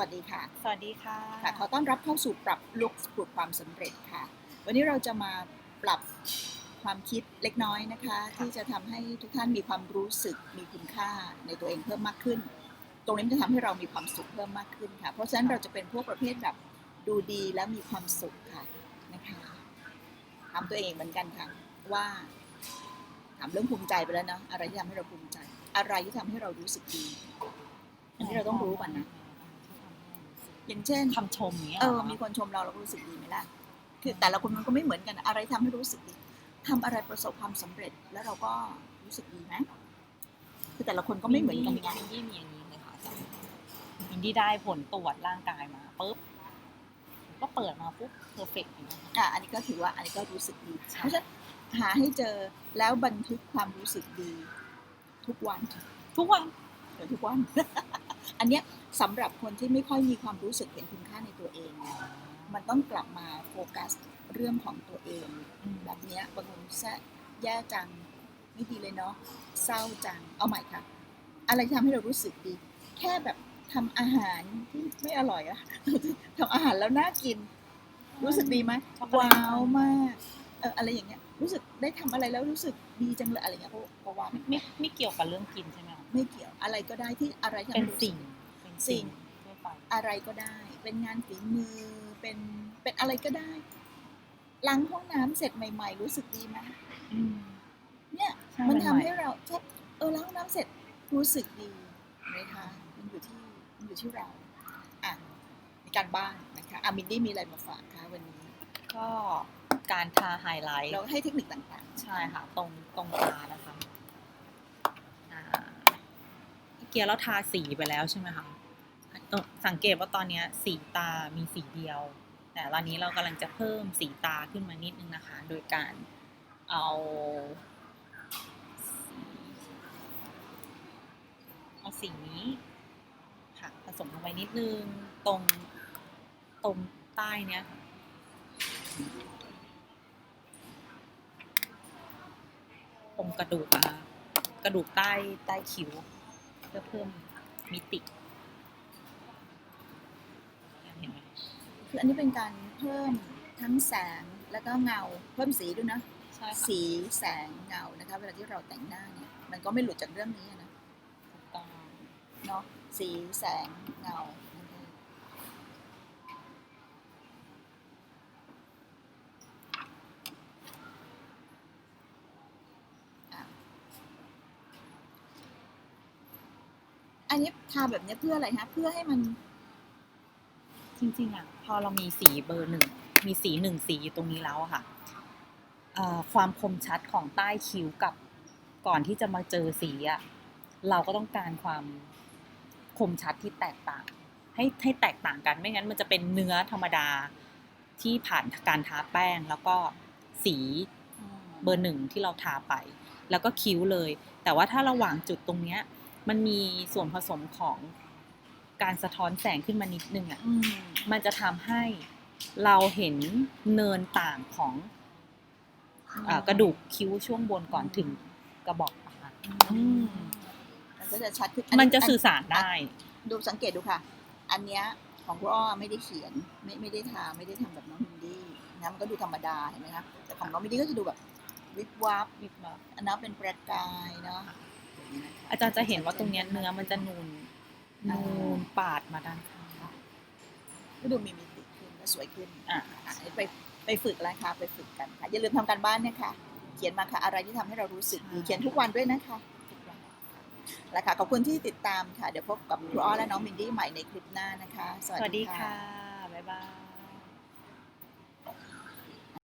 วัสดีค่ะ สวัสดีค่ะค่ะ ขอต้อนรับเข้าสู่ปรับลุกปลุกความสำเร็จค่ะ วันนี้เราจะมาปรับความคิดเล็กน้อยนะคะ ที่จะทำให้ทุกท่านมีความรู้สึกมีคุณค่าในตัวเองเพิ่มมากขึ้น ตรงนี้มันจะทำให้เรามีความสุขเพิ่มมากขึ้นค่ะ เพราะฉะนั้นเราจะเป็นพวกประเภทแบบดูดีและมีความสุขค่ะนะคะถามตัวเองเหมือนกันค่ะว่าถามเรื่องภูมิใจไปแล้วเนาะอะไรที่ทำให้เราภูมิใจ อะไรที่ทำให้เรารู้สึกดีอันนี้เราต้องรู้ก่อนนะ อย่างเช่นคำชมเนี้ยเออมีคนชมเราเราก็รู้สึกดีไหมล่ะคือแต่ละคนมันก็ไม่เหมือนกันอะไรทำให้รู้สึกดีทำอะไรประสบความสำเร็จแล้วเราก็รู้สึกดีไหมคือแต่ละคนก็ไม่เหมือนกันไงมินดี้มีอย่างนี้เลยค่ะอาจารย์มินดี้ได้ผลตรวจร่างกายมาปุ๊บก็เปิดมาปุ๊บเพอร์เฟกต์อย่างเงี้ยค่ะอะอันนี้ก็ถือว่าอันนี้ก็รู้สึกดีเพราะฉะนั้นหาให้เจอแล้วบันทึกความรู้สึกดี ทุกวัน ทุกวันเดี๋ยวทุกวัน อันเนี้ยสำหรับคนที่ไม่ค่อยมีความรู้สึกเห็นคุณค่าในตัวเอง มันต้องกลับมาโฟกัสเรื่องของตัวเอง แบบเนี้ยบางคนแซะแย่จังไม่ดีเลยเนาะเศร้าจังเอาใหม่ค่ะ อะไรที่ทำให้เรารู้สึกดี แค่แบบทำอาหารที่ไม่อร่อยอะทำอาหารแล้วน่ากิน รู้สึกดีไหมช็อกโกแลตว้าวมากเอออะไรอย่างเงี้ย รู้สึกได้ทำอะไรแล้วรู้สึกดีจังเลยอะไรเงี้ยก็ก็ว่าไม่ไม่ไม่เกี่ยวกับเรื่องกินใช่ไหมคะ ไม่เกี่ยวอะไรก็ได้ที่อะไรที่ทำเป็นให้รู้สึสิ่กงเป็นสิ่สิ่งงทั่วไปอะไรก็ได้ เป็นงานฝีมือเป็นเป็นอะไรก็ได้ล้างห้องน้ำเสร็จใหม่ ๆ รู้สึกดีไหมอืมเนี่ยใช่มันทำใหม่ๆให้เราแค่เออล้างห้องน้ำเสร็จรู้สึกดีไหมคะมันอยู่ที่มันอยู่ที่เราอะในการบ้านนะคะอามินดี้มีอะไรมาฝากคะวันนี้ ก็การทาไฮไลท์เราให้เทคนิคต่างใช่ค่ะ ตรงตรงตานะคะอ่า เมื่อกี้เราทาสีไปแล้วใช่ไหมคะสังเกตว่าตอนนี้สีตามีสีเดียว แต่ตอนนี้เรากำลังจะเพิ่มสีตาขึ้นมานิดนึงนะคะ โดยการเอาสีเอาสีนี้ค่ะผสมลงไปนิดนึงตรงตรงใต้เนี้ยค่ะตรงกระดูกอะค่ะกระดูกใต้ใต้คิ้ว เพื่อเพิ่มมิติเห็นไหมๆคืออันนี้เป็นการเพิ่มทั้งแสงแล้วก็เงาเพิ่มสีด้วยนะใช่ค่ะสีแสงเงานะคะ เวลาที่เราแต่งหน้าเนี่ย มันก็ไม่หลุดจากเรื่องนี้อะนะถูกต้องเนาะสีแสงเงานะคะอะอั นนี้ทาแบบนี้เพื่ออะไรฮะเพื่อให้มัน จริง ๆอะพอเรามีสีเบอร์หนึ่งมีสีหนึ่งสีอยู่ตรงนี้แล้วอะค่ะความคมชัดของใต้คิ้วกับก่อนที่จะมาเจอสีอะเราก็ต้องการความคมชัดที่แตกต่าง ให้ให้แตกต่างกันไม่งั้นมันจะเป็นเนื้อธรรมดาที่ผ่านการทาแป้งแล้วก็สีเบอร์หนึ่งที่เราทาไป แล้วก็คิ้วเลย แต่ว่าถ้าระหว่างจุดตรงเนี้ย มันมีส่วนผสมของการสะท้อนแสงขึ้นมานิดนึงอะอืมมันจะทำให้เราเห็นเนินต่างของอากระดูกคิ้วช่วงบนก่อนถึงกระบอกตาอืมมันก็จะชัดขึ้นมันจะสื่อสารได้ ดูสังเกตดูค่ะ อันเนี้ยของคุณอ้อไม่ได้เขียน ไม่ไม่ได้ทาไม่ได้ทำแบบน้องมินดี้นะมันก็ดูธรรมดาเห็นไหมคะแต่ของน้องมินดี้ก็จะดูแบบวิบวับวิบวับอันนั้นเป็นประกายเนาะ อาจารย์จะเห็นว่าตรงเนี้ยเนื้อมันจะนูนนูนปาดมาด้านข้างก็ดูมีมิติขึ้นและสวยขึ้นอะอะไปไปฝึกแล้วค่ะไปฝึกกันค่ะอย่าลืมทำการบ้านนะคะเขียนมาค่ะอะไรที่ทำให้เรารู้สึกดีเขียนทุกวันด้วยนะคะทุกวันแล้วค่ะขอบคุณที่ติดตามค่ะ เดี๋ยวพบกับครูอ้อและน้องมินดี้ใหม่ในคลิปหน้านะคะ สวัสดีค่ะ บ๊ายบาย